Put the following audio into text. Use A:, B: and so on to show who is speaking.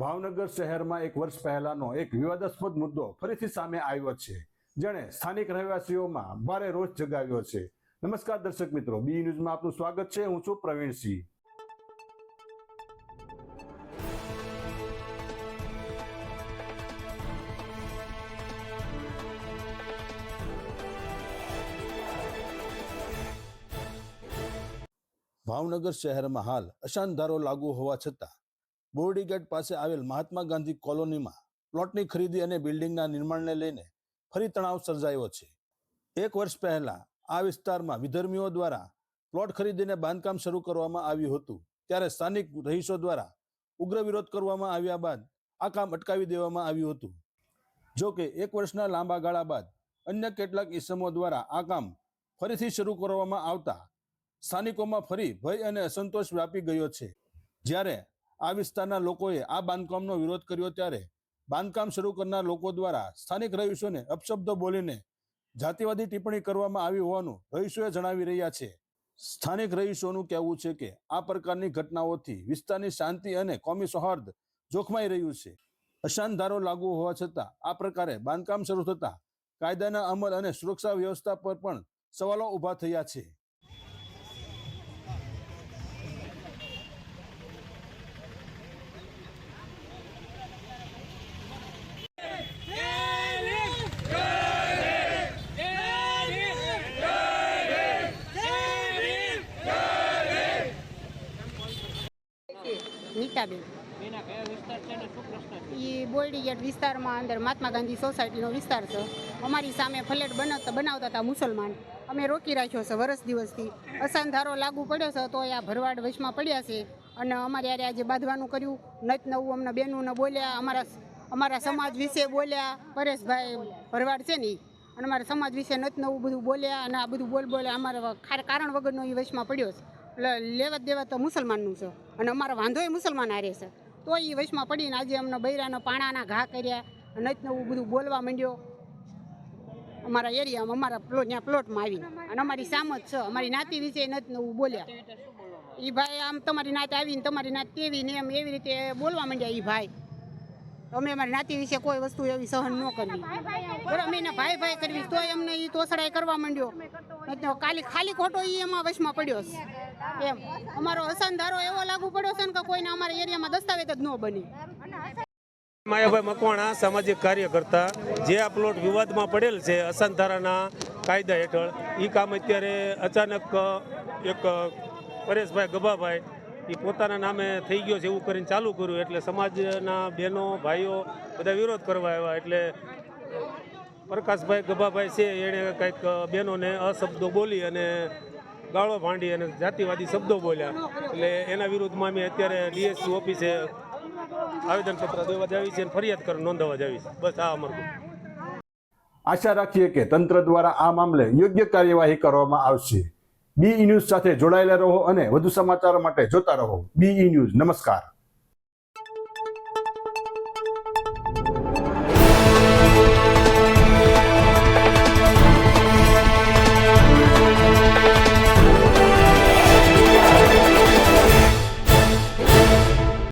A: ભાવનગર શહેરમાં એક વર્ષ પહેલાનો એક વિવાદાસ્પદ મુદ્દો ફરીથી સામે આવ્યો છે. જેણે સ્થાનિક રહેવાસીઓમાં ભારે રોષ જગાવ્યો છે. નમસ્કાર દર્શક મિત્રો, બી ન્યૂઝમાં આપનું સ્વાગત છે. હું છું પ્રવીણસિંહ. ભાવનગર શહેરમાં હાલ અશાંતધારો લાગુ હોવા છતાં બોરડીગેટ પાસે આવેલ મહાત્મા ગાંધી કોલોનીમાં પ્લોટની ખરીદી અને બિલ્ડિંગના નિર્માણને લઈને ફરી તણાવ સર્જાયો છે. એક વર્ષ પહેલા આ વિસ્તારમાં વિધર્મીઓ દ્વારા પ્લોટ ખરીદીને બાંધકામ શરૂ કરવામાં આવ્યું હતું. ત્યારે સ્થાનિક રહીશો દ્વારા ઉગ્ર વિરોધ કરવામાં આવ્યા બાદ આ કામ અટકાવી દેવામાં આવ્યું હતું. જો કે એક વર્ષના લાંબા ગાળા બાદ અન્ય કેટલાક ઇસમો દ્વારા આ કામ ફરીથી શરૂ કરવામાં આવતા સ્થાનિકોમાં ફરી ભય અને અસંતોષ વ્યાપી ગયો છે. જ્યારે આ વિસ્તારના લોકોએ આ બાંધકામનો વિરોધ કર્યો ત્યારે બાંધકામ શરૂ કરનાર લોકો દ્વારા સ્થાનિક રહીશોને અપશબ્દો બોલીને જાતિવાદી ટિપ્પણી કરવામાં આવી હોવાનું રહીશોએ જણાવી રહ્યા છે. સ્થાનિક રહીશોનું કહેવું છે કે આ પ્રકારની ઘટનાઓથી વિસ્તારની શાંતિ અને કોમી સૌહાર્દ જોખમાઈ રહ્યું છે. અશાંત લાગુ હોવા છતાં આ પ્રકારે બાંધકામ શરૂ થતાં કાયદાના અમલ અને સુરક્ષા વ્યવસ્થા પર પણ સવાલો ઊભા થયા છે.
B: નીતાબેન એ બોરડી બોરડીગેટ વિસ્તારમાં અંદર મહાત્મા ગાંધી સોસાયટીનો વિસ્તાર છે. અમારી સામે ફ્લેટ બનાવતા બનાવતા હતા મુસલમાન. અમે રોકી રાખ્યો છે વરસ દિવસથી. અસાંધારો લાગુ પડ્યો છે તો આ ભરવાડ વચમાં પડ્યા છે. અને અમારે યારે આજે બાંધવાનું કર્યું. નત નવું અમને બેનુંને બોલ્યા અમારા અમારા સમાજ વિશે બોલ્યા. પરેશભાઈ ભરવાડ છે ને અને અમારા સમાજ વિશે નત નવું બધું બોલ્યા અને આ બધું બોલ બોલ્યા અમારા કારણ વગરનો એ વચમાં પડ્યો છે. એટલે લેવત દેવત તો મુસલમાનનું છે. અને અમારો વાંધો એ મુસલમાન હારે છે. તો એ વયસમાં પડીને આજે અમને બૈરાનો પાણાના ઘા કર્યા નચ નવું બધું બોલવા માંડ્યો. અમારા એરિયામાં, અમારા પ્લોટ, ત્યાં પ્લોટમાં આવીને. અને અમારી સામ જ છે, અમારી નાતી વિશે નચ નવું બોલ્યા. એ ભાઈ આમ તમારી નાત આવીને તમારી નાત તેવી ને એમ એવી રીતે બોલવા માંડ્યા એ ભાઈ. અમે અમારી નાતી વિશે કોઈ વસ્તુ એવી સહન ન કરવી. અમે એને ભાઈ ભાઈ કરવી. તો અમને એ તોસડાઈ કરવા માંડ્યો. ખાલી ખાલી ખોટો એ એમાં વશમાં પડ્યો છે. એમ. અમારો અસંધારો એવો લાગુ પડ્યો છે ને કે કોઈને અમારા એરિયામાં દસ્તાવેજ જ ન બની.
C: માયાભાઈ મકવાણા, સામાજિક કાર્યકર્તા. જે આ પ્લોટ વિવાદમાં પડેલ છે અસંધારાના કાયદા હેઠળ એ કામ અત્યારે અચાનક એક પરેશભાઈ ગભાભાઈ એ પોતાના નામે થઈ ગયો છે, એવું કરીને ચાલુ કર્યું. એટલે સમાજના બહેનો, ભાઈઓ બધા વિરોધ કરવા આવ્યા. એટલે પ્રકાશભાઈ, ગભાભાઈ છે એણે કંઈક બહેનોને અશબ્દો બોલી અને ગાળો ભાંડી અને જાતિવાદી શબ્દો બોલ્યા. એટલે એના વિરુદ્ધમાં અમે અત્યારે ડીએસપી ઓફિસે આવેદનપત્ર દેવા જાવી છે અને ફરિયાદ કર, નોંધાવા જાવી છે. બસ આ અમારું
A: આશા રાખીએ કે તંત્ર દ્વારા આ મામલે યોગ્ય કાર્યવાહી કરવામાં આવશે. બી ન્યૂઝ સાથે જોડાયેલા રહો અને વધુ સમાચારો માટે જોતા રહો. B news. નમસ્કાર.